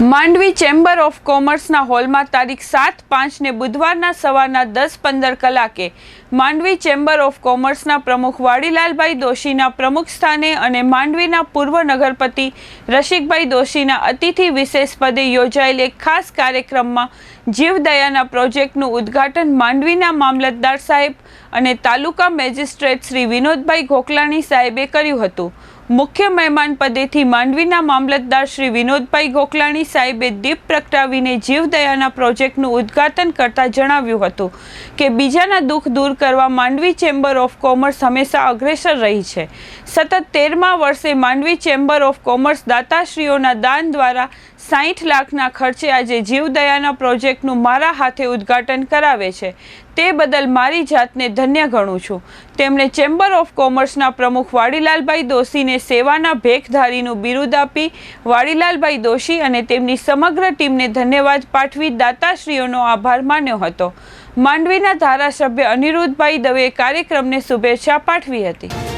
Mandvi chamber of કોમર્સના હોલમાં તારીખ સાત પાંચને બુધવારના સવારના દસ પંદર કલાકે માંડવી ચેમ્બર ઓફ કોમર્સના પ્રમુખ વાડીલાલભાઈ દોશીના પ્રમુખ સ્થાને અને માંડવીના પૂર્વ નગરપતિ રસિકભાઈ દોશીના અતિથિ વિશેષ પદે યોજાયેલ એક ખાસ કાર્યક્રમમાં જીવદયાના પ્રોજેક્ટનું ઉદ્ઘાટન માંડવીના મામલતદાર સાહેબ અને તાલુકા મેજિસ્ટ્રેટ શ્રી વિનોદભાઈ ગોકલાણી સાહેબે કર્યું હતું. મુખ્ય મહેમાન પદેથી માંડવીના મામલતદાર શ્રી વિનોદભાઈ ગોકલાણી સાહેબે દીપ પ્રગટાવીને જીવદયાના પ્રોજેક્ટનું ઉદ્ઘાટન કરતા જણાવ્યું હતું કે બીજાના દુઃખ દૂર કરવા માંડવી ચેમ્બર ઓફ કોમર્સ હંમેશા અગ્રેસર રહી છે. સતત તેરમા વર્ષે માંડવી ચેમ્બર ઓફ કોમર્સ દાતાશ્રીઓના દાન દ્વારા સાઠ લાખના ખર્ચે આજે જીવદયાના પ્રોજેક્ટનું મારા હાથે ઉદ્ઘાટન કરાવે છે. તે બદલ મારી જાતને ધન્ય ગણું છું. તેમણે ચેમ્બર ઓફ કોમર્સના પ્રમુખ વાડીલાલભાઈ દોશીને સેવાના ભેખધારીનું બિરુદ આપી વાડીલાલભાઈ દોશી અને તેમની સમગ્ર ટીમને ધન્યવાદ પાઠવી દાતાશ્રીઓનો આભાર માન્યો હતો. માંડવીના ધારાસભ્ય અનિરુદ્ધભાઈ દવે કાર્યક્રમને શુભેચ્છા પાઠવી હતી.